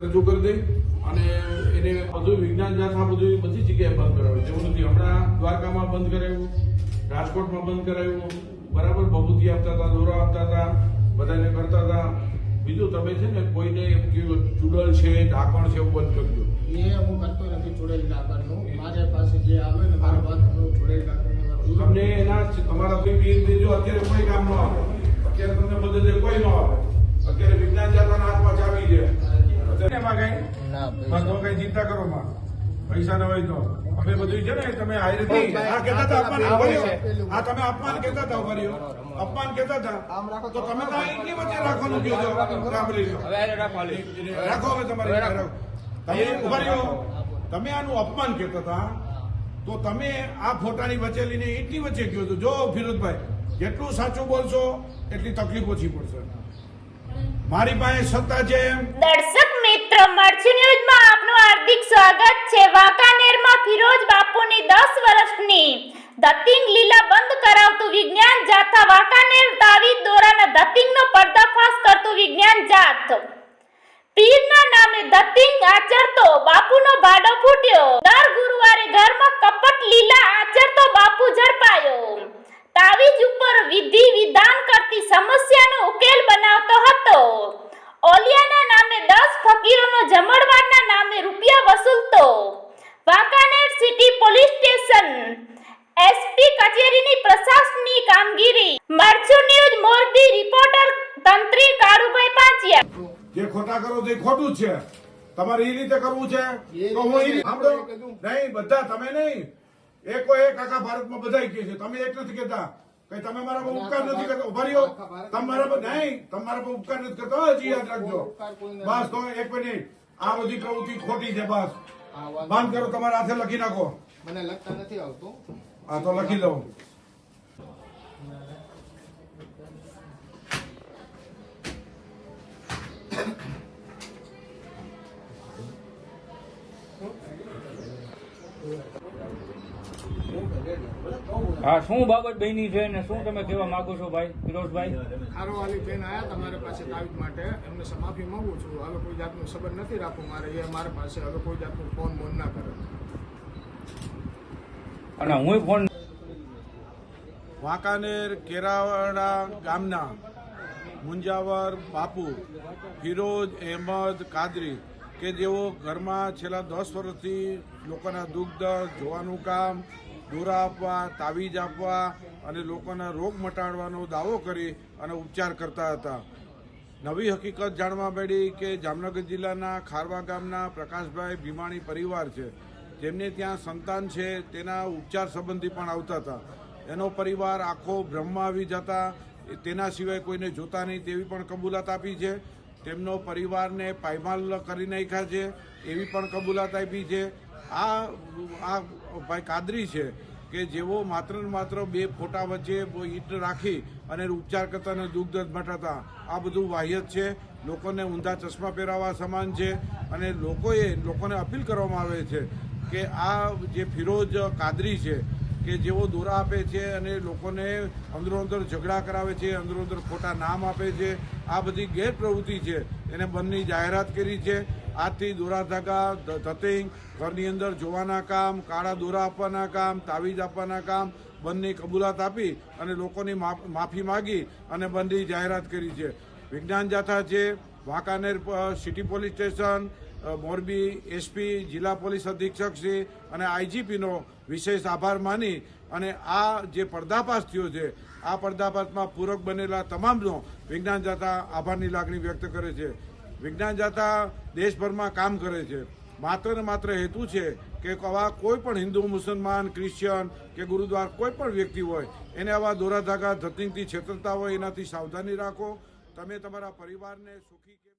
કરી દઈ અને એને બધું વિજ્ઞાન જાથા બધું બધી જગ્યાએ બંધ કરાવ્યું જેવું નથી. હમણાં દ્વારકામાં બંધ કરાવ્યું રાજકોટમાં બંધ કરાવ્યું બરાબર ભભૂતિ આપતા હતા દોરા આપતા હતા બધાને કરતા હતા. બીજું તમે છે ને કોઈને ચૂડલ છે ઢાંકણ છે એવું બંધ કરજો એ હું કરતો નથી ચૂડેલ ઢાંકણનું. મારે પાસે જે આવે ને મારી વાત ચૂડેલ ઢાંકણ તમને એના તમારા કોઈ પીર દેજો અત્યારે કોઈ કામ ન આવે અત્યારે તમને મદદે કોઈ ન આવે અત્યારે વિજ્ઞાન જાથાના હાથમાં ચાવી છે અત્યારે એમાં કઈ ના તો કઈ ચિંતા કરો માં. પૈસા ન હોય તો. અમે બધું છે ને તમે હાયરથી આ કેતા હતા અપમાન કર્યો. આ તમે અપમાન કેતા હતા કર્યો અપમાન કેતા હતા. તો તમે તો અહીંની વચ્ચે રાખવાનું કયો છો. રાખો. હવે તમારી રીતે રાખો. તમે ઊભા રહ્યો. તમે આનું અપમાન કહેતા હતા. તો તમે આ ફોટાની વચ્ચે લઈને એટલી વચ્ચે કહો છો. જો ફિરોજભાઈ જેટલું સાચું બોલશો એટલી તકલીફ ઓછી પડશે. મારી પાસે સત્તા છે સ્વાગત છે વાંકાનેરમાં ફિરોજ બાપુની દસ વર્ષની. દતિંગ લીલા બંધ કરાવતું વિજ્ઞાન જાથા વાંકાનેર તાવીજ દોરાના દત્તિંગનો પર્દાફાશ કરતું વિજ્ઞાન જાથ. પીરના નામે દતિંગ આચરતો બાપુનો ભાડો ફૂટ્યો. દર ગુરુવારે ઘરમાં કપટ લીલા આચરતો બાપુ ઝડપાયો. તાવીજ ઉપર વિધિ વિધાન કરતી સમસ્યાનો ઉકેલ બનાવતો હતો ઓલિયાના નામે દસ ફકીરોનો જમણવારના નામે રૂપિયા વસૂલતો વાંકાનેર સિટી સ્ટેશન એસપી કચેરીની પ્રશાસનની કામગીરી. મરચુ ન્યૂઝ મોરબી રિપોર્ટર તંત્રી કાળુભાઈ પાંચિયા જે ખોટા કરો તે ખોટું છે. તમારે એ રીતે કરવું છે? તો હું એ રીતે નહીં બધા તમે નહીં. એકો એક આખા ભારતમાં બધા કહે છે. તમે એક નથી કહેતા. કઈ તમે મારા પર ઉપકાર નથી કરતા? ઊભા રહ્યો. આખા ભારતમાં તમે મારા પર નહીં તમારા મારા પર ઉપકાર નથી કરતા. હજી યાદ રાખજો. બસ તો એક મિનિટ. આ બધી પ્રવૃત્તિ ખોટી છે બસ. બંધ કરો તમારા હાથે લખી નાખો. મને લખતા નથી આવતું. હા તો લખી લઉં હા શું બાબત બની છે ને શું તમે કહેવા માંગો છો ભાઈ? ફિરોઝભાઈ ખારોવાલી બેન આયા તમારી પાસે તાવીજ માટે. એમને માફી માંગુ છું. હવે કોઈ જાતનું સંબંધ નથી રાખવું મારે. એ મારા પાસે હવે કોઈ જાતનું ફોન બોન ના કરે. અને હું ફોન વાંકાનેર, કેરાવાડા ગામના મુંજાવર, બાપુ, ફિરોજ, અહેમદ, કાદરી, કે જેઓ ઘરમાં છેલ્લા દસ વર્ષથી લોકોના દુઃખ જોવાનું કામ, દોરા આપવા, તાવીજ આપવા અને લોકોના રોગ મટાડવાનો દાવો કરી અને ઉપચાર કરતા હતા. નવી હકીકત જાણવા મળી કે જામનગર જિલ્લાના ખારવા ગામના પ્રકાશભાઈ ભીમાણી પરિવાર છે. જેમને ત્યાં સંતાન છે, તેના ઉપચાર સંબંધી પણ આવતા હતા. એનો પરિવાર આખો બ્રહ્મમાં આવી જતા તેના સિવાય કોઈને જોતા નહીં તેવી પણ કબૂલાત આપી છે. તેમનો પરિવારને પાયમાલ કરી નાખ્યા છે, એવી પણ કબૂલાત આપી છે. આ આ ભાઈ કાદરી છે કે જેઓ માત્ર ને માત્ર બે ફોટા વચ્ચે ઈટ રાખી અને ઉપચાર કરતા અને દુઃખ મટાતા આ બધું વાહ્યત છે. લોકોને ઊંધા ચશ્મા પહેરાવવા સમાન છે અને લોકોએ, લોકોને અપીલ કરવામાં આવે છે કે આ જે ફિરોજ કાદરી છે, કે જેઓ દોરા આપે છે અને લોકોને અંદરોઅંદર ઝઘડા કરાવે છે અંદરોઅંદર ખોટા નામ આપે છે, આ બધી ગેરપ્રવૃત્તિ છે. એને બંધની જાહેરાત કરી છે. આથી દોરા ધાગા ધતિંગ ઘરની અંદર જોવાના કામ, કાળા દોરા આપવાના કામ, તાવીજ આપવાના કામ બંધની કબૂલાત આપી અને લોકોની માફ- માગી અને બંધની જાહેરાત કરી છે. વિજ્ઞાન જાથા છે, Wankaner city police station Morbi SP, જિલ્લા પોલીસ અધિક્ષક શ્રી અને આઈજીપીનો વિશેષ આભાર માની અને આ જે પર્દાફાશ થયો છે, આ પર્દાફાશમાં પૂરક બનેલા તમામનો વિજ્ઞાન જાતા આભારની લાગણી વ્યક્ત કરે છે. વિજ્ઞાન જાતા દેશભરમાં કામ કરે છે. માત્ર ને માત્ર હેતુ છે કે આવા કોઈ પણ હિન્દુ, મુસલમાન, ક્રિશ્ચિયન કે ગુરુદ્વાર કોઈ પણ વ્યક્તિ હોય, એને આવા દોરા ધાગા ધતિંગથી છેતરતા હોય, એનાથી સાવધાની રાખો. તમે તમારા પરિવારને સુખી